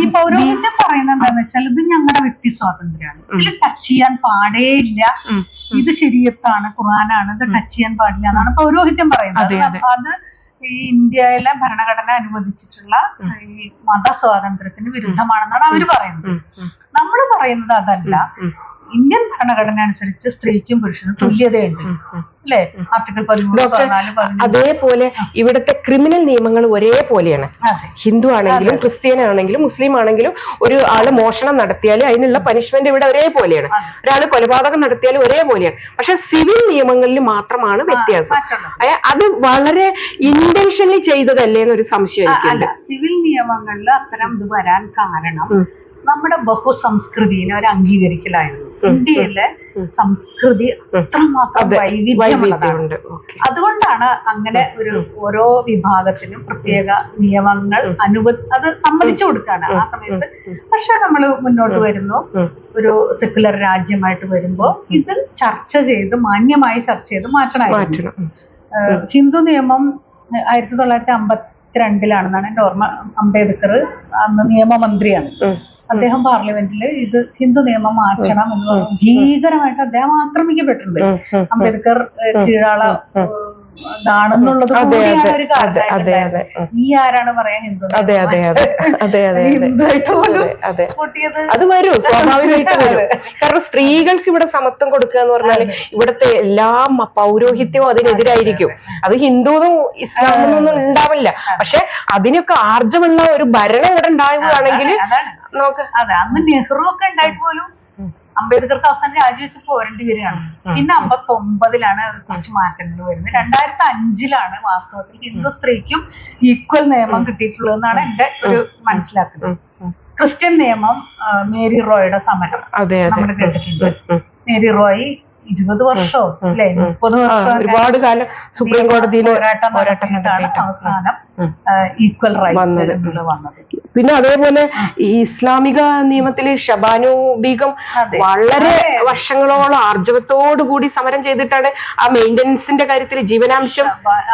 ഈ പൗരോഹിത്യം പറയുന്നത് എന്താണെന്ന് വെച്ചാൽ ഇത് ഞങ്ങളുടെ വ്യക്തി സ്വാതന്ത്ര്യമാണ്. ഇതിൽ ടച്ച് ചെയ്യാൻ പാടേയില്ല. ഇത് ശരിയത്താണ് ഖുറാനാണ് ഇത് ടച്ച് ചെയ്യാൻ പാടില്ല എന്നാണ് പൗരോഹിത്യം പറയുന്നത്. അപ്പൊ അത്. അത് ഈ ഇന്ത്യയിലെ ഭരണഘടന അനുവദിച്ചിട്ടുള്ള ഈ മതസ്വാതന്ത്ര്യത്തിന് വിരുദ്ധമാണെന്നാണ് അവർ പറയുന്നത്. നമ്മൾ പറയുന്നത് അതല്ല. ഇന്ത്യൻ ഭരണഘടന അനുസരിച്ച് സ്ത്രീക്കും പുരുഷനും തുല്യതയുണ്ട്. അല്ലേ? ആർട്ടിക്കിൾ പതിമൂന്ന് അതേപോലെ ഇവിടുത്തെ ക്രിമിനൽ നിയമങ്ങൾ ഒരേപോലെയാണ്. ഹിന്ദു ആണെങ്കിലും ക്രിസ്ത്യൻ ആണെങ്കിലും മുസ്ലിം ആണെങ്കിലും ഒരു ആൾ മോഷണം നടത്തിയാൽ അതിനുള്ള പനിഷ്മെന്റ് ഇവിടെ ഒരേപോലെയാണ്. ഒരാൾ ഒരാൾ കൊലപാതകം നടത്തിയാൽ ഒരേപോലെയാണ്. പക്ഷെ സിവിൽ നിയമങ്ങളിൽ മാത്രമാണ് വ്യത്യാസം. അത് വളരെ ഇന്റൻഷനലി ചെയ്തതല്ലേ എന്നൊരു സംശയം സിവിൽ നിയമങ്ങളിൽ അത്തരം ഇത് വരാൻ കാരണം നമ്മുടെ ബഹുസംസ്കൃതിനെ ഒരു അംഗീകരിക്കലായിരുന്നു ഇന്ത്യയിലെ സംസ്കൃതി അത്രമാത്രം അതെ വൈവിധ്യമുള്ളതാണ്. അതുകൊണ്ടാണ് അങ്ങനെ ഒരു ഓരോ വിഭാഗത്തിനും പ്രത്യേക നിയമങ്ങൾ അനുവ അത് സമ്മതിച്ചു കൊടുക്കാണ് ആ സമയത്ത്. പക്ഷെ നമ്മൾ മുന്നോട്ട് വരുന്നു. ഒരു സെക്കുലർ രാജ്യമായിട്ട് വരുമ്പോ ഇത് ചർച്ച ചെയ്ത് മാന്യമായി ചർച്ച ചെയ്ത് മാറ്റണമായിരുന്നു. ഹിന്ദു നിയമം ആയിരത്തി തൊള്ളായിരത്തി അമ്പത്തിരണ്ടിലാണെന്നാണ് എന്റെ ഓർമ്മ അംബേദ്കർ അന്ന് നിയമമന്ത്രിയാണ്. അദ്ദേഹം പാർലമെന്റിൽ ഇത് ഹിന്ദു നിയമം മാറ്റണം എന്ന് ഭീകരമായിട്ട് അദ്ദേഹം ആക്രമിക്കപ്പെട്ടിട്ടുണ്ട്. അംബേദ്കർ കീഴാള ഇതാണെന്നുള്ളത് അതെ അതെ. നീ ആരാണ് പറയാൻ ഹിന്ദു അതെ അതെ അതെ അതെ അതെ വരും സ്വാഭാവികമായിട്ട് വരും. കാരണം സ്ത്രീകൾക്ക് ഇവിടെ സമത്വം കൊടുക്കുക എന്ന് പറഞ്ഞാൽ ഇവിടുത്തെ എല്ലാ പൗരോഹിത്യവും അതിനെതിരായിരിക്കും. അത് ഹിന്ദുവും ഇസ്ലാമും ഒന്നും ഉണ്ടാവില്ല. പക്ഷെ അതിനൊക്കെ ആർജമുള്ള ഒരു ഭരണം ഇവിടെ ഉണ്ടാവുകയാണെങ്കിൽ നോക്ക് അതെ അന്ന് നെഹ്റു ഒക്കെ ഉണ്ടായിട്ട് പോലും. അംബേദ്കർക്ക് അവസാനം രാജിവെച്ച് പോരേണ്ടി വരികയാണ്. പിന്നെ അമ്പത്തി ഒമ്പതിലാണ് കുറച്ച് മാറ്റങ്ങൾ വരുന്നത്. രണ്ടായിരത്തി അഞ്ചിലാണ് വാസ്തവത്തിൽ ഹിന്ദു സ്ത്രീക്കും ഈക്വൽ നിയമം കിട്ടിയിട്ടുള്ളതെന്നാണ് എന്റെ ഒരു മനസ്സിലാക്കുന്നത്. ക്രിസ്ത്യൻ നിയമം മേരി റോയുടെ സമരം നമ്മൾ കേട്ടിട്ടുണ്ട്. മേരി റോയി ഇരുപത് വർഷമോ അല്ലെ? മുപ്പത് വർഷം ഒരുപാട് കാലം സുപ്രീം കോടതിയിൽ പോരാട്ടം നടത്തിയിട്ടാണ് നടത്തിയിട്ട് അവസാനം. ഈക്വൽ റൈറ്റ് വന്നത്. പിന്നെ അതേപോലെ ഈ ഇസ്ലാമിക നിയമത്തിലെ ഷബാനു ബീഗം. വളരെ വർഷങ്ങളോളം ആർജവത്തോടു കൂടി സമരം ചെയ്തിട്ടാണ് ആ മെയിന്റനൻസിന്റെ കാര്യത്തിൽ ജീവനാംശം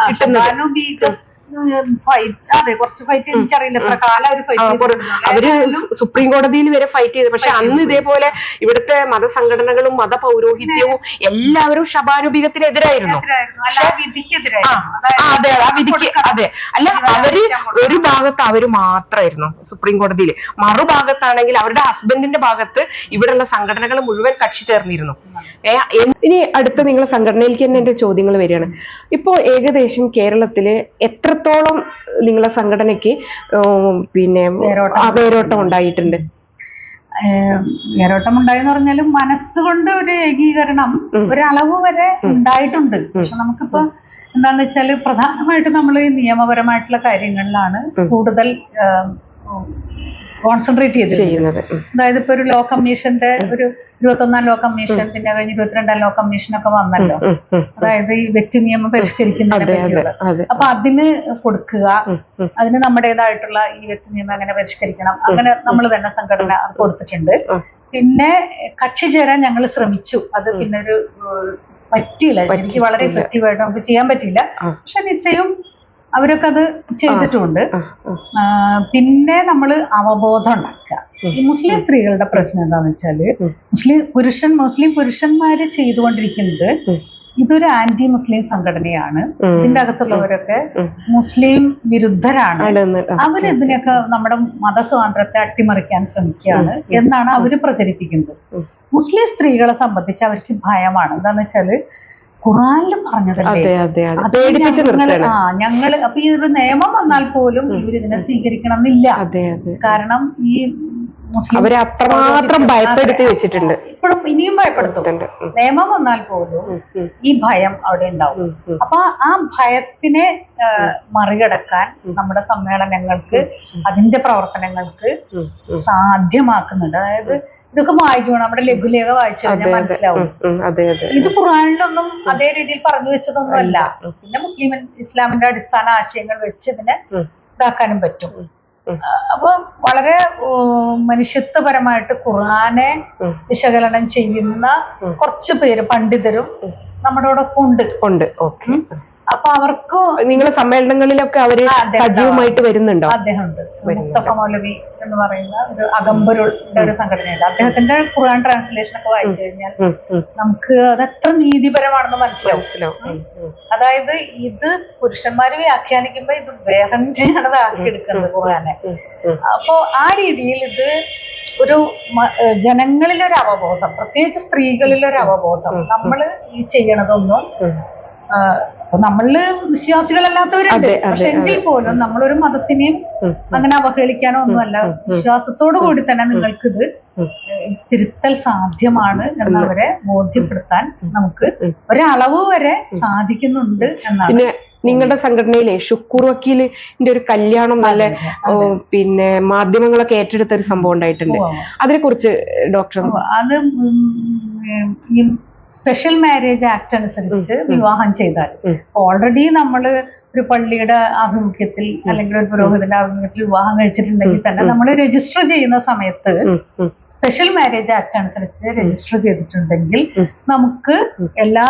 കിട്ടുന്നത്. ഫൈറ്റ് അതെ കുറച്ച് ഫൈറ്റ് എനിക്കറിയില്ല എത്ര കാലം ഒരു ഫൈറ്റ് അവർ സുപ്രീം കോടതിയിൽ വരെ ഫൈറ്റ് ചെയ്തു. പക്ഷെ അന്ന് ഇതേപോലെ ഇവിടുത്തെ മതസംഘടനകളും എല്ലാവരും ആ വിധിക്കെതിരായി ആ ആ, അതെ ആ വിധിക്ക് അതെ. അല്ല അവർ ഒരു ഭാഗത്ത് അവർ മാത്രമായിരുന്നു സുപ്രീം കോടതിയിൽ. മറുഭാഗത്താണെങ്കിൽ അവരുടെ ഹസ്ബൻഡിന്റെ ഭാഗത്ത് ഇവിടെയുള്ള സംഘടനകൾ മുഴുവൻ കക്ഷി ചേർന്നിരുന്നു. ഇനി അടുത്ത നിങ്ങളെ സംഘടനയിലേക്ക് തന്നെ എന്റെ ചോദ്യങ്ങൾ വരികയാണ്. ഇപ്പോ ഏകദേശം കേരളത്തിൽ എത്രത്തോളം നിങ്ങളെ സംഘടനയ്ക്ക് പിന്നെ വേരോട്ടം. ഉണ്ടായിട്ടുണ്ട് വേരോട്ടം ഉണ്ടായെന്ന് പറഞ്ഞാലും മനസ്സുകൊണ്ട് ഒരു ഏകീകരണം. ഒരളവ് വരെ ഉണ്ടായിട്ടുണ്ട് പക്ഷെ നമുക്കിപ്പോ എന്താന്ന് വെച്ചാൽ പ്രധാനമായിട്ട് നമ്മൾ ഈ നിയമപരമായിട്ടുള്ള കാര്യങ്ങളിലാണ്. കൂടുതൽ കോൺസെൻട്രേറ്റ് ചെയ്തിരുന്നത്. അതായത് ഇപ്പൊ ഒരു ലോ കമ്മീഷന്റെ ഒരു ഇരുപത്തൊന്നാം ലോ കമ്മീഷൻ പിന്നെ കഴിഞ്ഞ് ഇരുപത്തിരണ്ടാം ലോ കമ്മീഷൻ ഒക്കെ വന്നല്ലോ. അതായത് ഈ വ്യക്തി നിയമം പരിഷ്കരിക്കുന്നതിനെ പറ്റിയുള്ള. അപ്പൊ അതിന് കൊടുക്കുക. അതിന് നമ്മുടേതായിട്ടുള്ള ഈ വ്യക്തി നിയമം അങ്ങനെ പരിഷ്കരിക്കണം അങ്ങനെ നമ്മൾ തന്നെ സംഘടന കൊടുത്തിട്ടുണ്ട്. പിന്നെ കക്ഷി ചേരാൻ ഞങ്ങൾ ശ്രമിച്ചു. അത് പിന്നെ ഒരു പറ്റിയില്ല. എനിക്ക് വളരെ ഇഫക്റ്റീവ് ആയിട്ട് നമുക്ക് ചെയ്യാൻ പറ്റിയില്ല. പക്ഷെ നിശ്ചയം അവരൊക്കെ അത് ചെയ്തിട്ടുണ്ട്. പിന്നെ നമ്മൾ അവബോധം ഉണ്ടാക്കുക. ഈ മുസ്ലിം സ്ത്രീകളുടെ പ്രശ്നം എന്താന്ന് വെച്ചാൽ മുസ്ലിം പുരുഷൻ മുസ്ലിം പുരുഷന്മാര് ചെയ്തുകൊണ്ടിരിക്കുന്നത്. ഇതൊരു ആന്റി മുസ്ലിം സംഘടനയാണ്. ഇതിന്റെ അകത്തുള്ളവരൊക്കെ മുസ്ലിം വിരുദ്ധരാണ്. അവരിതിനൊക്കെ നമ്മുടെ മതസ്വാതന്ത്ര്യത്തെ അട്ടിമറിക്കാൻ ശ്രമിക്കുകയാണ് എന്നാണ് അവർ പ്രചരിപ്പിക്കുന്നത്. മുസ്ലിം സ്ത്രീകളെ സംബന്ധിച്ച് അവർക്ക് ഭയമാണ്. എന്താന്ന് വെച്ചാൽ ഖുറാനിൽ പറഞ്ഞതല്ലേ? ആ ഞങ്ങൾ അപ്പൊ ഈ ഒരു നിയമം വന്നാൽ പോലും ഇവരിതിനെ സ്വീകരിക്കണം എന്നില്ല കാരണം ഈ അവരെ അത്രമാത്രം ഭയപ്പെടുത്തി വെച്ചിട്ടുണ്ട്. ഇപ്പോഴും ഇനിയും ഭയപ്പെടുത്തും. ഉണ്ട്. നിയമം വന്നാൽ പോലും ഈ ഭയം അവിടെ ഉണ്ടാവും. അപ്പൊ ആ ഭയത്തിനെ മറികടക്കാൻ നമ്മുടെ സമ്മേളനങ്ങൾക്ക് അതിന്റെ പ്രവർത്തനങ്ങൾക്ക്. സാധ്യമാക്കുന്നുണ്ട്. അതായത് ഇതൊക്കെ വായിക്കണം നമ്മുടെ ലഘുലേഖ വായിച്ചു കഴിഞ്ഞാൽ മനസ്സിലാവും. ഇത് ഖുറാനിലൊന്നും അതേ രീതിയിൽ പറഞ്ഞു വെച്ചതൊന്നുമല്ല. പിന്നെ മുസ്ലിം ഇസ്ലാമിന്റെ അടിസ്ഥാന ആശയങ്ങൾ വെച്ച് ഇതിനെ. ഇതാക്കാനും പറ്റും. അപ്പൊ വളരെ മനുഷ്യത്വപരമായിട്ട് ഖുർആനെ വിശകലനം ചെയ്യുന്ന. കുറച്ച് പേര് പണ്ഡിതരും. നമ്മുടെ കൂടെ ഉണ്ട്. ഉണ്ട്. ഓക്കെ. അപ്പൊ അവർക്ക് നിങ്ങളെ സമ്മേളനങ്ങളിലൊക്കെ അവർ സജീവമായിട്ട് വരുന്നുണ്ടോ? അദ്ദേഹമുണ്ട്. മുസ്തഫ മൗലവി എന്ന് പറയുന്ന ഒരു അകമ്പരുടെ ഒരു സംഘടനയുണ്ട്. അദ്ദേഹത്തിന്റെ ഖുർആൻ ട്രാൻസ്ലേഷൻ ഒക്കെ വായിച്ചു കഴിഞ്ഞാൽ. നമുക്ക് അത് എത്ര നീതിപരമാണെന്ന് മനസ്സിലാവും. അതായത് ഇത് പുരുഷന്മാര് വ്യാഖ്യാനിക്കുമ്പോ ഇത് വേറെ തന്നെയാണ് ഇത് ആക്കിയെടുക്കുന്നത് ഖുർആനെ. അപ്പോ ആ രീതിയിൽ ഇത് ഒരു ജനങ്ങളിലൊരു അവബോധം പ്രത്യേകിച്ച് സ്ത്രീകളിലൊരു അവബോധം. നമ്മൾ ഈ ചെയ്യണതൊന്നും അപ്പൊ നമ്മളിൽ വിശ്വാസികളല്ലാത്തവരുണ്ട്. പക്ഷെ എങ്കിൽ പോലും നമ്മളൊരു മതത്തിനെയും അങ്ങനെ അവഹേളിക്കാനോ ഒന്നുമല്ല. വിശ്വാസത്തോടു കൂടി തന്നെ നിങ്ങൾക്കിത് ഇത് തിരുത്തൽ സാധ്യമാണ് എന്നവരെ ബോധ്യപ്പെടുത്താൻ നമുക്ക്. ഒരളവ് വരെ സാധിക്കുന്നുണ്ട് എന്നാണ് പിന്നെ നിങ്ങളുടെ സംഘടനയിലെ ഷുക്കൂർ വക്കീലിന്റെ ഒരു കല്യാണം നല്ല പിന്നെ മാധ്യമങ്ങളൊക്കെ ഏറ്റെടുത്ത ഒരു സംഭവം ഉണ്ടായിട്ടുണ്ട്. അതിനെ കുറിച്ച് ഡോക്ടർ അത് സ്പെഷ്യൽ മാരേജ് ആക്ട് അനുസരിച്ച് വിവാഹം ചെയ്താൽ. ഓൾറെഡി നമ്മൾ ഒരു പള്ളിയുടെ ആഭിമുഖ്യത്തിൽ അല്ലെങ്കിൽ ഒരു പുരോഹിതന്റെ ആഭിമുഖ്യത്തിൽ വിവാഹം കഴിച്ചിട്ടുണ്ടെങ്കിൽ തന്നെ നമ്മൾ രജിസ്റ്റർ ചെയ്യുന്ന സമയത്ത് സ്പെഷ്യൽ മാരേജ് ആക്ട് അനുസരിച്ച് രജിസ്റ്റർ ചെയ്തിട്ടുണ്ടെങ്കിൽ നമുക്ക് എല്ലാ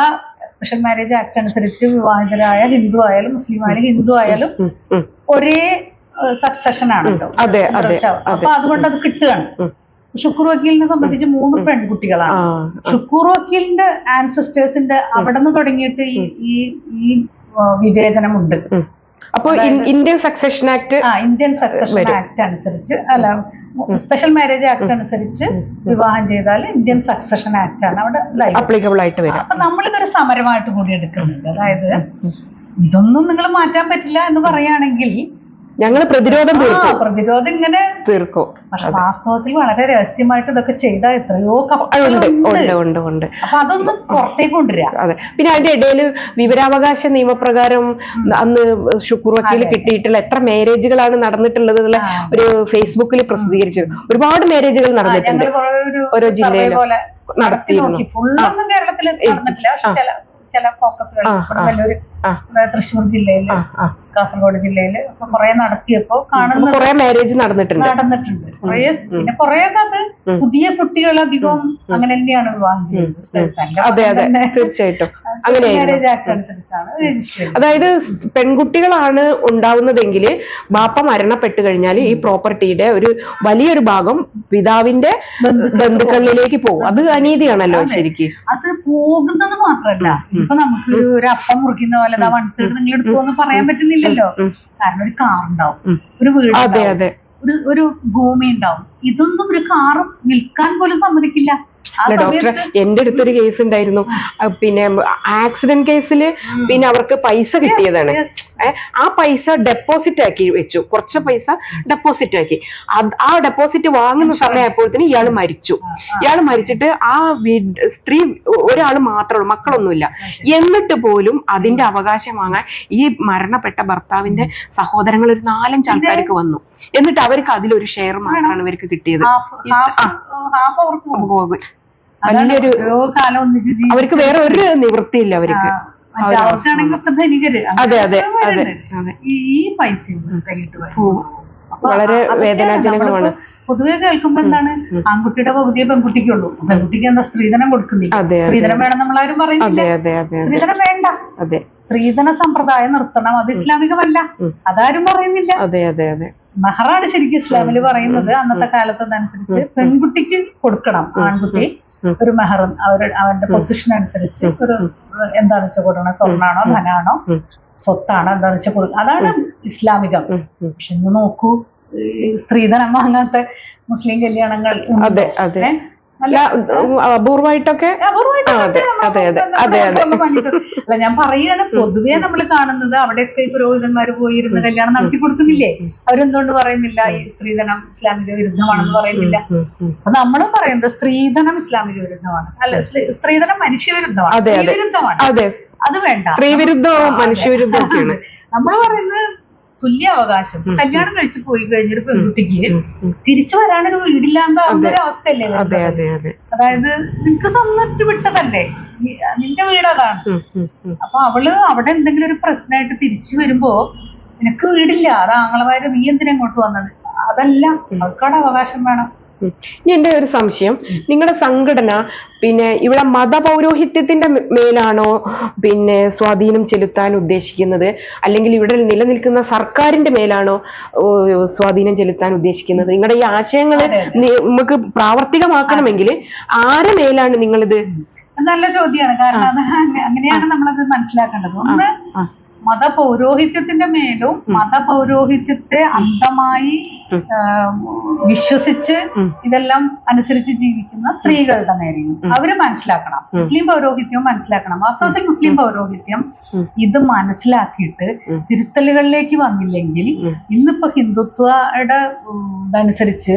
സ്പെഷ്യൽ മാരേജ് ആക്ട് അനുസരിച്ച് വിവാഹിതരായ ഹിന്ദു ആയാലും മുസ്ലിം ആയാലും ഹിന്ദു ആയാലും. ഒരേ സക്സഷൻ ആണല്ലോ. അപ്പൊ അതുകൊണ്ട് അത് കിട്ടുകയാണ്. ഉം. ശുക്ർ വക്കീലിനെ സംബന്ധിച്ച് മൂന്ന് പെൺകുട്ടികളാണ്. ഷുക്കൂർ വക്കീലിന്റെ ആൻസസ്റ്റേഴ്സിന്റെ അവിടെ നിന്ന് തുടങ്ങിയിട്ട് ഈ ഈ വിവേചനമുണ്ട്. അപ്പോ ഇന്ത്യൻ സക്സഷൻ ആക്ട് ആ ഇന്ത്യൻ സക്സഷൻ ആക്ട് അനുസരിച്ച് അല്ല സ്പെഷ്യൽ മാരേജ് ആക്ട് അനുസരിച്ച് വിവാഹം ചെയ്താൽ ഇന്ത്യൻ സക്സഷൻ ആക്ട് ആണ് അവിടെ. അപ്ലിക്കബിൾ ആയിട്ട് വരും. അപ്പൊ നമ്മളിതൊരു സമരമായിട്ട് കൂടി എടുക്കുന്നുണ്ട്. അതായത് ഇതൊന്നും നിങ്ങൾ മാറ്റാൻ പറ്റില്ല എന്ന് പറയുകയാണെങ്കിൽ ഞങ്ങൾ പ്രതിരോധം തീർത്തു തീർക്കും പ്രതിരോധം ഇങ്ങനെ തീർക്കും. പക്ഷെ വാസ്തവത്തിൽ വളരെ രഹസ്യമായിട്ട് ഇതൊക്കെ ചെയ്താൽ എത്രയോ ഉണ്ട് ഉണ്ട് ഉണ്ട് ഉണ്ട് അപ്പൊ അതൊന്ന് പുറത്തേക്ക് കൊണ്ടുവരിക അതെ. പിന്നെ അതിന്റെ ഇടയിൽ വിവരാവകാശ നിയമപ്രകാരം അന്ന് ഷുക്കൂർ വക്കീൽ കിട്ടിയിട്ടുള്ള എത്ര മാരേജുകളാണ് നടന്നിട്ടുള്ളത് എന്നുള്ള. ഒരു ഫേസ്ബുക്കിൽ പ്രസിദ്ധീകരിച്ചു ഒരുപാട് മാരേജുകൾ നടന്നിട്ടുണ്ട് ഓരോ ജില്ലയിലും നടത്തിയിരുന്നു. ഫുള്ളൊന്നും കേരളത്തിൽ നടന്നിട്ടില്ല. ചില ഫോക്കസുകൾ തൃശ്ശൂർ ആ. കാസർഗോഡ് ജില്ലയിൽ അപ്പൊ കുറെ നടത്തിയപ്പോ കാണുന്ന കുറെ മാരേജ് നടന്നിട്ടുണ്ട്. നടന്നിട്ടുണ്ട്. കുറെ പിന്നെ കുറെ അത് പുതിയ കുട്ടികൾ അധികവും അങ്ങനെ തന്നെയാണ് വിവാഹം ചെയ്യുന്നത്. തീർച്ചയായിട്ടും. മാരേജ് ആക്ട് അനുസരിച്ചാണ് രജിസ്റ്റർ അതായത് പെൺകുട്ടികളാണ് ഉണ്ടാവുന്നതെങ്കിൽ ബാപ്പ മരണപ്പെട്ടു കഴിഞ്ഞാൽ ഈ പ്രോപ്പർട്ടിയുടെ ഒരു വലിയൊരു ഭാഗം പിതാവിന്റെ ബന്ധുക്കളിലേക്ക് പോകും. അത് അനീതിയാണല്ലോ. ശരിക്ക്. അത് പോകുന്നത് മാത്രല്ല. ഇപ്പൊ നമുക്ക് ഒരു അപ്പം മുറിക്കുന്ന പോലെ നിങ്ങൾ എടുത്തു പറയാൻ പറ്റുന്നില്ലല്ലോ ഉം. കാരണം ഒരു കാർ ഉണ്ടാവും. ഒരു വീട് ഒരു ഒരു ഭൂമി ഉണ്ടാവും. ഇതൊന്നും ഒരു കാറും വിൽക്കാൻ പോലും സമ്മതിക്കില്ല. അല്ല ഡോക്ടർ എന്റെ അടുത്തൊരു കേസ് ഉണ്ടായിരുന്നു. പിന്നെ ആക്സിഡന്റ് കേസിൽ പിന്നെ അവർക്ക് പൈസ കിട്ടിയതാണ്. ആ പൈസ ഡെപ്പോസിറ്റ് ആക്കി വെച്ചു. കുറച്ച് പൈസ ഡെപ്പോസിറ്റ് ആക്കി. ആ ഡെപ്പോസിറ്റ് വാങ്ങുന്ന സമയമായപ്പോഴത്തേന് ഇയാൾ മരിച്ചു. ഇയാൾ മരിച്ചിട്ട് ആ സ്ത്രീ ഒരാൾ മാത്രമേ ഉള്ളൂ മക്കളൊന്നുമില്ല. എന്നിട്ട് പോലും അതിന്റെ അവകാശം വാങ്ങാൻ ഈ മരണപ്പെട്ട ഭർത്താവിന്റെ സഹോദരങ്ങൾ ഒരു നാലഞ്ച് ആൾക്കാർക്ക് വന്നു. എന്നിട്ട് അവർക്ക് അതിലൊരു ഷെയർ മാത്രമാണ് ഇവർക്ക് കിട്ടിയത്. ഹാഫ് വലിയൊരു ഓരോ കാലം ഒന്നിച്ച് അവർക്ക് വേറെ ഒരു നിവൃത്തിയില്ല അവർക്ക്. അവർക്കാണെങ്കിൽ ഒക്കെ ധനികര്. അതെ അതെ അതെ. ഈ പൈസ വരും. വളരെ വേദനാജനകമാണ്. പൊതുവെ കേൾക്കുമ്പോ എന്താണ്? ആൺകുട്ടിയുടെ പകുതിയെ പെൺകുട്ടിക്കുള്ളൂ. പെൺകുട്ടിക്ക് എന്താ സ്ത്രീധനം കൊടുക്കുന്നില്ല. സ്ത്രീധനം വേണം നമ്മളാരും പറയുന്നില്ല. സ്ത്രീധനം വേണ്ട. അതെ. സ്ത്രീധന സമ്പ്രദായം നിർത്തണം. അത് ഇസ്ലാമികമല്ല. അതാരും പറയുന്നില്ല. അതെ അതെ അതെ. മെഹറാണ് ശരിക്കും ഇസ്ലാമിൽ പറയുന്നത് അന്നത്തെ കാലത്ത് അതനുസരിച്ച് പെൺകുട്ടിക്ക് കൊടുക്കണം ആൺകുട്ടി. ഒരു മെഹർ അവരുടെ അവന്റെ പൊസിഷൻ അനുസരിച്ച് ഒരു എന്താണെന്ന് വെച്ചാൽ കൊടുക്കണം? സ്വർണാണോ ധനാണോ. സ്വത്താണോ എന്താണെന്ന് വെച്ചാൽ കൊടുക്കുക അതാണ് ഇസ്ലാമികം. പക്ഷെ ഇന്ന് നോക്കൂ സ്ത്രീധനം വാങ്ങാത്ത മുസ്ലിം കല്യാണങ്ങൾ അതെ അതെ. അപൂർവമായിട്ടൊക്കെ അതെ, അതെ, അതെ, അല്ല ഞാൻ പറയാണ് പൊതുവെ നമ്മൾ കാണുന്നത് അവിടെയൊക്കെ ഈ പുരോഹിതന്മാര് പോയി ഇരുന്ന് കല്യാണം നടത്തി കൊടുക്കുന്നില്ലേ? അവരെന്തുകൊണ്ട് പറയുന്നില്ല? ഈ സ്ത്രീധനം ഇസ്ലാമിക വിരുദ്ധമാണെന്ന് പറയുന്നില്ല. അപ്പൊ നമ്മളും പറയുന്നത് സ്ത്രീധനം ഇസ്ലാമിക വിരുദ്ധമാണ്. അല്ല സ്ത്രീധനം മനുഷ്യവിരുദ്ധമാണ്. വിരുദ്ധമാണ് അതെ. വേണ്ട. സ്ത്രീവിരുദ്ധവും മനുഷ്യവിരുദ്ധവും നമ്മൾ പറയുന്നത് തുല്യ അവകാശം കല്യാണം കഴിച്ചു പോയി കഴിഞ്ഞൊരു പെൺകുട്ടിക്ക്. തിരിച്ചു വരാനൊരു വീടില്ലാണ്ടാവുന്ന ഒരു അവസ്ഥയല്ലേ അതായത് നിനക്ക് തന്നിട്ട് വിട്ടതല്ലേ? നിന്റെ വീട് അതാണ്. അപ്പൊ അവൾ അവിടെ എന്തെങ്കിലും ഒരു പ്രശ്നമായിട്ട് തിരിച്ചു വരുമ്പോ നിനക്ക് വീടില്ല. അത് ആങ്ങളമാര് നീ എന്തിനാ ഇങ്ങോട്ട് വന്നത്? അതല്ല. അവൾക്കവിടെ അവകാശം വേണം. ഇനി എന്റെ ഒരു സംശയം. നിങ്ങളുടെ സംഘടന പിന്നെ ഇവിടെ മതപൗരോഹിത്യത്തിന്റെ മേലാണോ പിന്നെ സ്വാധീനം ചെലുത്താൻ ഉദ്ദേശിക്കുന്നത്? അല്ലെങ്കിൽ ഇവിടെ നിലനിൽക്കുന്ന സർക്കാരിന്റെ മേലാണോ സ്വാധീനം ചെലുത്താൻ ഉദ്ദേശിക്കുന്നത്? നിങ്ങളുടെ ഈ ആശയങ്ങൾ അതെ, നമുക്ക് പ്രാവർത്തികമാക്കണമെങ്കിൽ ആരെ മേലാണ് നിങ്ങളിത്? നല്ല ചോദ്യമാണ് കാരണം അങ്ങനെയാണ് നമ്മളത് മനസ്സിലാക്കേണ്ടത്. ഒന്ന് മതപൗരോഹിത്യത്തിന്റെ മേലും മതപൗരോഹിത്യത്തെ അന്ധമായി വിശ്വസിച്ച് ഇതെല്ലാം അനുസരിച്ച് ജീവിക്കുന്ന സ്ത്രീകളുടെ നേരെയും അവർ മനസ്സിലാക്കണം. മുസ്ലിം പൗരോഹിത്യം മനസ്സിലാക്കണം. വാസ്തവത്തിൽ മുസ്ലിം പൗരോഹിത്യം ഇത് മനസ്സിലാക്കിയിട്ട് തിരുത്തലുകളിലേക്ക് വന്നില്ലെങ്കിൽ ഇന്നിപ്പോ ഹിന്ദുത്വയുടെ ഇതനുസരിച്ച്.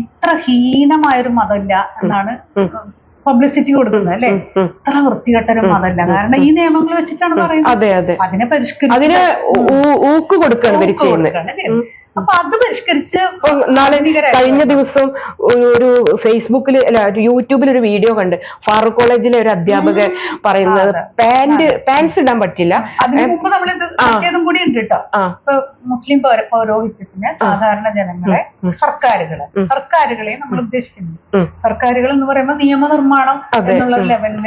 ഇത്ര ഹീനമായൊരു മതമില്ല എന്നാണ് പബ്ലിസിറ്റി കൊടുക്കുന്നത് അല്ലെ? ഇത്ര വൃത്തികെട്ട ഇത്ര വൃത്തികെട്ടൊരു മതമല്ല. കാരണം ഈ നിയമങ്ങൾ വെച്ചിട്ടാണ് പറയുന്നത്. അതെ അതെ. അതിനെ പരിഷ്കരിച്ച് അതിന് ഊക്ക് കൊടുക്കുകയാണ് ചെയ്യുന്നത്. അപ്പൊ അത് പരിഷ്കരിച്ച് നാളെ കഴിഞ്ഞ ദിവസം ഒരു ഫേസ്ബുക്കിൽ അല്ല യൂട്യൂബിൽ ഒരു വീഡിയോ കണ്ട് ഫാറൂഖ് കോളേജിലെ ഒരു അധ്യാപകൻ പറയുന്നത്. പാന്റ് പാൻസ് ഇടാൻ പറ്റില്ല. അതിനു മുമ്പ് നമ്മൾ കൂടി ഉണ്ട് കേട്ടോ ഇപ്പൊ മുസ്ലിം പൗരോഹിത്യത്തിന് സാധാരണ ജനങ്ങളെ സർക്കാരുകളെ സർക്കാരുകളെ നമ്മൾ ഉദ്ദേശിക്കുന്നു. സർക്കാരുകൾ എന്ന് പറയുമ്പോൾ നിയമനിർമ്മാണം എന്നുള്ള. ലെവലിൽ.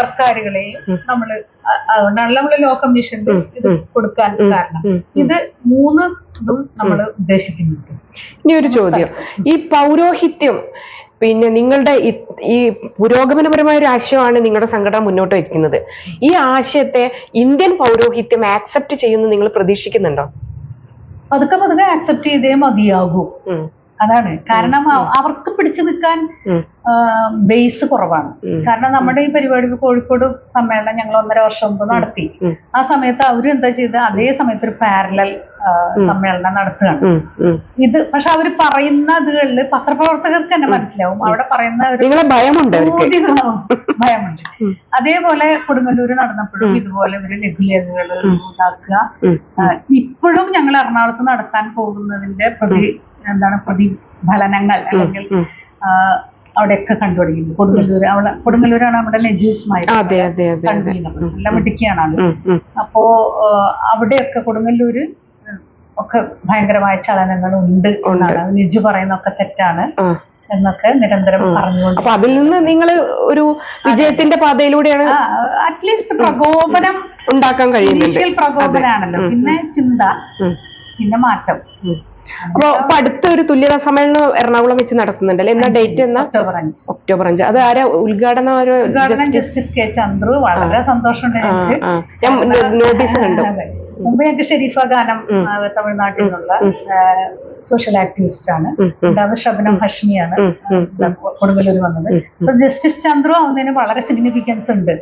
സർക്കാരുകളെയും നമ്മൾ അതുകൊണ്ടാണ് നമ്മൾ ലോ കമ്മീഷനിൽ ഇത് കൊടുക്കാൻ കാരണം. ഇത് മൂന്ന് ഇതും നമ്മൾ ഉദ്ദേശിക്കുന്നുണ്ട്. ഇനി ഒരു ചോദ്യം. ഈ പൗരോഹിത്യം പിന്നെ നിങ്ങളുടെ ഈ- പുരോഗമനപരമായ ഒരു ആശയമാണ് നിങ്ങളുടെ സംഘടന മുന്നോട്ട് വയ്ക്കുന്നത്. ഈ ആശയത്തെ ഇന്ത്യൻ പൗരോഹിത്യം ആക്സെപ്റ്റ് ചെയ്യുമെന്ന് നിങ്ങൾ പ്രതീക്ഷിക്കുന്നുണ്ടോ? പതുക്കെ പതുക്കെ ആക്സെപ്റ്റ് ചെയ്തേ മതിയാകൂ. അതാണ്. കാരണം അവർക്ക് പിടിച്ചു നിൽക്കാൻ ബേസ് കുറവാണ്. കാരണം നമ്മുടെ ഈ പരിപാടി കോഴിക്കോട് സമ്മേളനം ഞങ്ങൾ ഒന്നര വർഷം മുമ്പ് നടത്തി. ആ സമയത്ത് അവർ എന്താ ചെയ്ത് അതേ സമയത്ത് ഒരു പാരലൽ സമ്മേളനം നടത്തുകയാണ്. ഇത് പക്ഷെ അവർ പറയുന്ന ഇതുകളിൽ പത്രപ്രവർത്തകർക്ക് തന്നെ മനസ്സിലാവും. അവിടെ പറയുന്ന ഭയമുണ്ട് ഭയമുണ്ട്. അതേപോലെ കൊടുങ്ങല്ലൂര് നടന്നപ്പോഴും ഇതുപോലെ ഇവർ ലഘുലേഖകൾ ഉണ്ടാക്കുക. ഇപ്പോഴും ഞങ്ങൾ എറണാകുളത്ത് നടത്താൻ പോകുന്നതിന്റെ പ്രതി എന്താണ് പ്രതിഫലനങ്ങൾ അല്ലെങ്കിൽ അവിടെയൊക്കെ കണ്ടുപിടിക്കുന്നത് കൊടുങ്ങല്ലൂര് അവിടെ കൊടുങ്ങല്ലൂരാണ് നമ്മുടെ നെജീസുമായി കണ്ടുപിടിക്കുന്നത് അതെ അതെ അതെ. നല്ല മിടുക്കിയാണ് ആൾ ഉം. അപ്പോ അവിടെയൊക്കെ കൊടുങ്ങല്ലൂര് ഒക്കെ ഭയങ്കരമായ ചലനങ്ങൾ ഉണ്ട്. എന്നാണ്. അത് നിജു പറയുന്നൊക്കെ തെറ്റാണ് എന്നൊക്കെ നിരന്തരം പറഞ്ഞുകൊണ്ട് അപ്പൊ അതിൽ നിന്ന് നിങ്ങൾ ഒരു വിജയത്തിന്റെ പാതയിലൂടെയാണ് അറ്റ്ലീസ്റ്റ് പ്രകോപനം ഉണ്ടാക്കാൻ കഴിയുന്നത് ഇനീഷ്യൽ പ്രകോപനാണല്ലോ. പിന്നെ ചിന്ത പിന്നെ മാറ്റം. അപ്പൊ അടുത്ത ഒരു തുല്യതാ സമ്മേളനം എറണാകുളം വെച്ച് നടത്തുന്നുണ്ടല്ലേ എന്നാ ഡേറ്റ് എന്നാ? ഒക്ടോബർ അഞ്ച്. ഒക്ടോബർ അഞ്ച്. അത് ആരാ ഉദ്ഘാടനം ഒരു ജസ്റ്റിസ്? കെ ചന്ദ്രു. വളരെ സന്തോഷമുണ്ട്. ഞാൻ നോട്ടീസ് കണ്ടു. മുമ്പ് ഞങ്ങൾക്ക് ഷെരീഫ ഗാനം തമിഴ്നാട്ടിൽ നിന്നുള്ള സോഷ്യൽ ആക്ടിവിസ്റ്റ് ആണ്. രണ്ടാമത് ഷബനം ഹഷ്മിയാണ്. കൊടുങ്ങല്ലൂർ വന്നത്. അപ്പൊ ജസ്റ്റിസ് ചന്ദ്രു ആവുന്നതിന് വളരെ സിഗ്നിഫിക്കൻസ് ഉണ്ട്.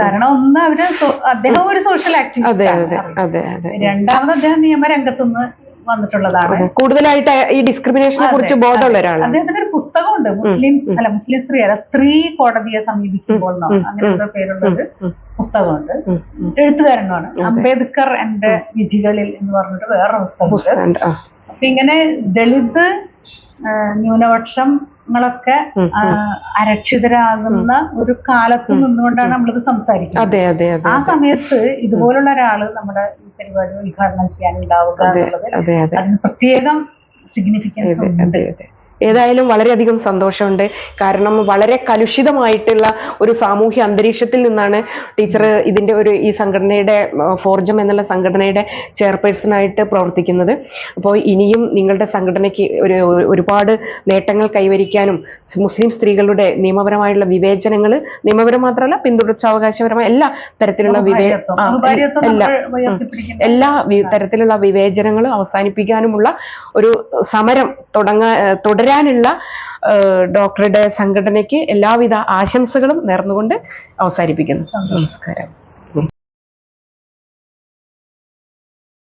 കാരണം ഒന്ന് അവർ അദ്ദേഹം ഒരു സോഷ്യൽ ആക്ടിവിസ്റ്റ് ആണ്. അതെ അതെ. രണ്ടാമത് അദ്ദേഹം നിയമരംഗത്തുനിന്ന് വന്നിട്ടുള്ളതാണ്. കൂടുതലായിട്ട് ഈ ഡിസ്ക്രിമിനേഷനെ കുറിച്ച് ബോധമുള്ള ഒരാളാണ് അദ്ദേഹത്തിന് ഒരു പുസ്തകമുണ്ട് മുസ്ലിം അല്ല മുസ്ലിം സ്ത്രീ അല്ല സ്ത്രീ കോടതിയെ സമീപിക്കുമ്പോൾ അങ്ങനെ എന്തോ പേരുള്ളത്. പുസ്തകമുണ്ട്. എഴുത്തുകാരനാണ് അംബേദ്കർ എന്റെ വിധികളിൽ എന്ന് പറഞ്ഞിട്ട് വേറൊരു പുസ്തകമുണ്ട്. അപ്പൊ ഇങ്ങനെ ദളിത് ആ, ഉം, അരക്ഷിതരാകുന്ന ഒരു കാലത്ത് നിന്നുകൊണ്ടാണ് നമ്മളിത് സംസാരിക്കുന്നത്. ആ സമയത്ത് ഇതുപോലുള്ള ഒരാൾ നമ്മുടെ ഈ പരിപാടി ഉദ്ഘാടനം ചെയ്യാനുണ്ടാവുക എന്നുള്ളത് അതെ അതെ. അതിന് പ്രത്യേകം സിഗ്നിഫിക്കൻസ് ഉണ്ട്. ഏതായാലും വളരെയധികം സന്തോഷമുണ്ട്. കാരണം വളരെ കലുഷിതമായിട്ടുള്ള ഒരു സാമൂഹ്യ അന്തരീക്ഷത്തിൽ നിന്നാണ് ടീച്ചർ ഇതിന്റെ ഒരു ഈ സംഘടനയുടെ ഫോർജം എന്നുള്ള സംഘടനയുടെ ചെയർപേഴ്സണായിട്ട് പ്രവർത്തിക്കുന്നത്. അപ്പോൾ ഇനിയും നിങ്ങളുടെ സംഘടനയ്ക്ക് ഒരു ഒരു- ഒരുപാട് നേട്ടങ്ങൾ കൈവരിക്കാനും മുസ്ലിം സ്ത്രീകളുടെ നിയമപരമായുള്ള വിവേചനങ്ങൾ നിയമപരം മാത്രമല്ല പിന്തുടർച്ചാവകാശപരമായ എല്ലാ തരത്തിലുള്ള വിവേ എല്ലാ എല്ലാ തരത്തിലുള്ള വിവേചനങ്ങൾ അവസാനിപ്പിക്കാനുമുള്ള ഒരു സമരം തുടങ്ങാ ഏഹ് തുടരാനുള്ള ഡോക്ടറുടെ സംഘടനയ്ക്ക് എല്ലാവിധ ആശംസകളും നേർന്നുകൊണ്ട് അവസാനിപ്പിക്കുന്നു. നമസ്കാരം.